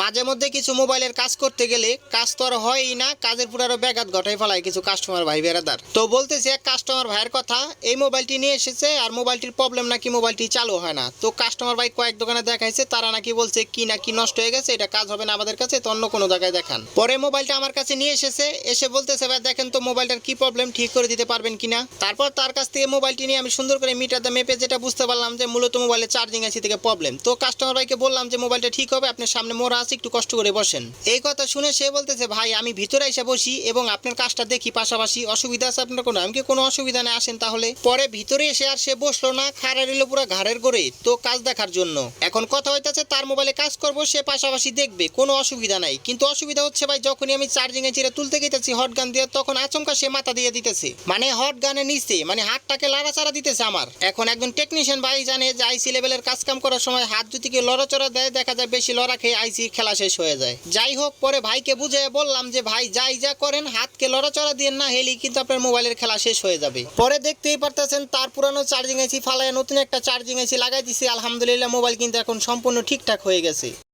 মাঝে মধ্যে কিছু মোবাইলের কাজ করতে গেলে কাজ তো আর হয়ই না, কাজের পুরো আরও ব্যাঘাত ঘটাই ফেলায় কিছু কাস্টমার ভাই বেড়াদার তো বলতেছি এক কাস্টমার ভাইয়ের কথা, এই মোবাইলটি নিয়ে এসেছে আর মোবাইলটির প্রবলেম নাকি মোবাইলটি চালু হয় না। তো কাস্টমার ভাই কয়েক দোকানে দেখাইছে, তারা নাকি বলছে কি না কি নষ্ট হয়ে গেছে, এটা কাজ হবে না আমাদের কাছে, তো অন্য কোনো জায়গায় দেখান। পরে মোবাইলটা আমার কাছে নিয়ে এসেছে, এসে বলতেছে, ভাই, দেখেন তো মোবাইলটার কি প্রবলেম ঠিক করে দিতে পারবেন কিনা তারপর তার কাছ থেকে মোবাইলটি নিয়ে আমি সুন্দর করে মিটার দা মেপে যেটা বুঝতে পারলাম যে, মূলত মোবাইলের চার্জিং আছে থেকে প্রবলেম তো কাস্টমার ভাইকে বললাম যে, মোবাইলটা ঠিক হবে, আপনার সামনে মোড়া আছে একটু কষ্ট করে বসেন। এই কথা শুনে সে বলতেছে, ভাই, আমি ভিতরে এসে বসি এবং আপনার কাজটা দেখি, পাশাপাশি অসুবিধা আছে আপনার কোনো? আমাকে কোনো অসুবিধা নেই, আসেন তাহলে। পরে ভিতরে এসে আর সে বসল না, খাড়া রইল পুরো ঘাড়ের করে তো কাজ দেখার জন্য। এখন কথা হইতাছে, তার মোবাইলে কাজ করব, সে পাশাপাশি দেখবে, কোনো অসুবিধা নাই। কিন্তু অসুবিধা হচ্ছে ভাই, যখনই আমি চার্জিং এ চিরে তুলতে গেতেছি হট গান দিয়ে, তখন আচমকা সে মাথা দিয়ে দিতেছে। মানে হট গানের নিচে মানে হাতটাকে লাড়াচাড়া দিতেছে আমার। এখন একজন টেকনিশিয়ান ভাই জানে যে আইসি লেভেলের কাজ কাম করার সময় হাত যদি কেউ লড়াচড়া দেয়, দেখা যায় বেশি লড়া খেয়ে আইসি খেলা শেষ হয়ে যায়। যাই হোক, পরে ভাইকে বুঝে বললাম যে, ভাই, যাই যা করেন, হাতকে লড়াচড়া দিয়ে না হেলি কিন্তু আপনার মোবাইলের খেলা শেষ হয়ে যাবে। পরে দেখতেই পারতেছেন, তার পুরানো চার্জিং এসি ফালায় নতুন একটা চার্জিং এসি লাগাই দিছি। আলহামদুলিল্লাহ মোবাইল কিন্তু এখন সম্পূর্ণ ঠিকঠাক হয়ে গেছে।